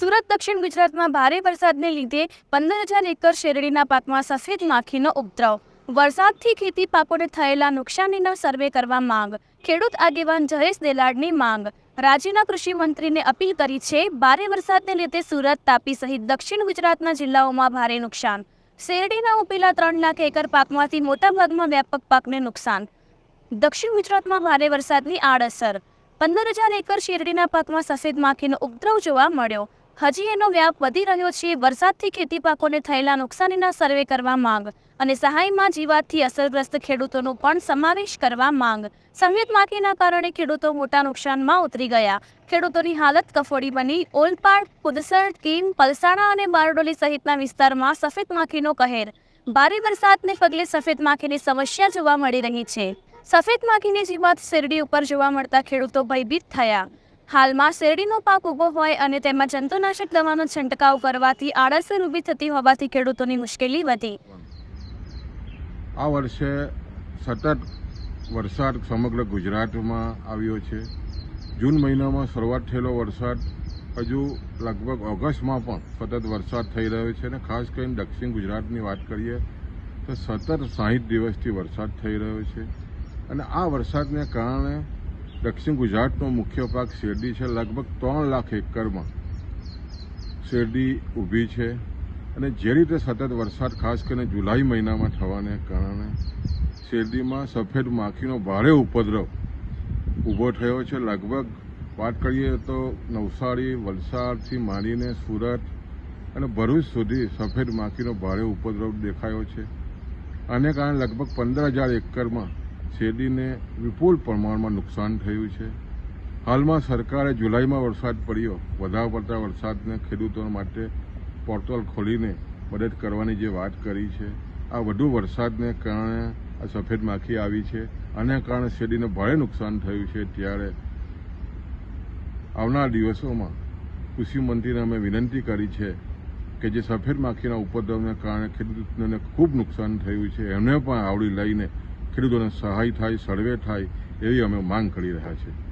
સુરત, દક્ષિણ ગુજરાતમાં ભારે વરસાદને લીધે પંદર હજાર એકર શેરડીના પાકમાં સફેદ માખીનો ઉપદ્રવ. વરસાદથી ખેતી પાકોને થયેલા નુકસાનીનો સર્વે કરવા માંગ. ખેડૂત આગેવાન જયેશ દેલાડની માંગ. રાજ્યના કૃષિ મંત્રીને અપીલ કરી છે, ભારે વરસાદને લીધે સુરત, તાપી સહિત દક્ષિણ ગુજરાતના જિલ્લાઓમાં ભારે નુકસાન. શેરડીના ઉપેલા ત્રણ લાખ એકર પાકમાંથી મોટાભાગમાં વ્યાપક પાકને નુકસાન. દક્ષિણ ગુજરાતમાં ભારે વરસાદની આડઅસર. પંદર હજાર એકર શેરડીના પાકમાં સફેદ માખીનો ઉપદ્રવ જોવા મળ્યો. હજી એનો વ્યાપ વધી રહ્યો છે. વરસાદથી ખેતી પાકોને થયેલા નુકસાનીના સર્વે કરવા માંગ અને સહાયમાં જીવાતથી અસરગ્રસ્ત ખેડૂતોનો પણ સમાવેશ કરવા માંગ. સફેદ માખીના કારણે ખેડૂતો મોટા નુકસાનમાં ઉતરી ગયા. ખેડૂતોની હાલત કફોડી બની. ઓલપાડ, પુદસર, કીમ, પલસાણા અને બારડોલી સહિતના વિસ્તારમાં સફેદ માખીનો કહેર. ભારે વરસાદને પગલે સફેદ માખીની સમસ્યા જોવા મળી રહી છે. સફેદ માખીની જીવાત શેરડી ઉપર જોવા મળતા ખેડૂતો ભયભીત થયા. હાલમાં શેરડીનો પાક ઊભો હોય અને તેમાં જંતુનાશક દવાનો છંટકાવ કરવાથી આડઅસર ઊભી થતી હોવાથી ખેડૂતોની મુશ્કેલી વધી. આ વર્ષે સતત વરસાદ સમગ્ર ગુજરાતમાં આવ્યો છે. જૂન મહિનામાં શરૂઆત થયેલો વરસાદ હજુ લગભગ ઓગસ્ટમાં પણ સતત વરસાદ થઈ રહ્યો છે અને ખાસ કરીને દક્ષિણ ગુજરાતની વાત કરીએ તો સતત સાહીઠ દિવસથી વરસાદ થઈ રહ્યો છે. અને આ વરસાદને કારણે દક્ષિણ ગુજરાતનો મુખ્ય પાક શેરડી છે, લગભગ ત્રણ લાખ એકરમાં. શેરડી ઊભી છે અને જે રીતે સતત વરસાદ, ખાસ કરીને જુલાઈ મહિનામાં થવાને કારણે શેરડીમાં સફેદ માખીનો ભારે ઉપદ્રવ ઊભો થયો છે. લગભગ વાત કરીએ તો નવસારી, વલસાડથી માંડીને સુરત અને ભરૂચ સુધી સફેદ માખીનો ભારે ઉપદ્રવ દેખાયો છે. આને કારણે લગભગ પંદર હજાર એકરમાં શેરડીને વિપુલ પ્રમાણમાં નુકસાન થયું છે. હાલમાં સરકારે જુલાઈમાં વરસાદ પડ્યો. વધારે પડતા વરસાદને ખેડૂતો માટે પોર્ટલ ખોલીને મદદ કરવાની જે વાત કરી છે, આ વધુ વરસાદને કારણે આ સફેદ માખી આવી છે. આને કારણે શેરડીને ભારે નુકસાન થયું છે. ત્યારે આવનાર દિવસોમાં કૃષિ મંત્રીને અમે વિનંતી કરી છે કે જે સફેદ માખીના ઉપદ્રવને કારણે ખેડૂતોને ખૂબ નુકસાન થયું છે. એમને પણ આવડી લઈને ખેડૂતોને સહાય થાય સર્વે થાય એવી અમે માંગ કરી રહ્યા છીએ.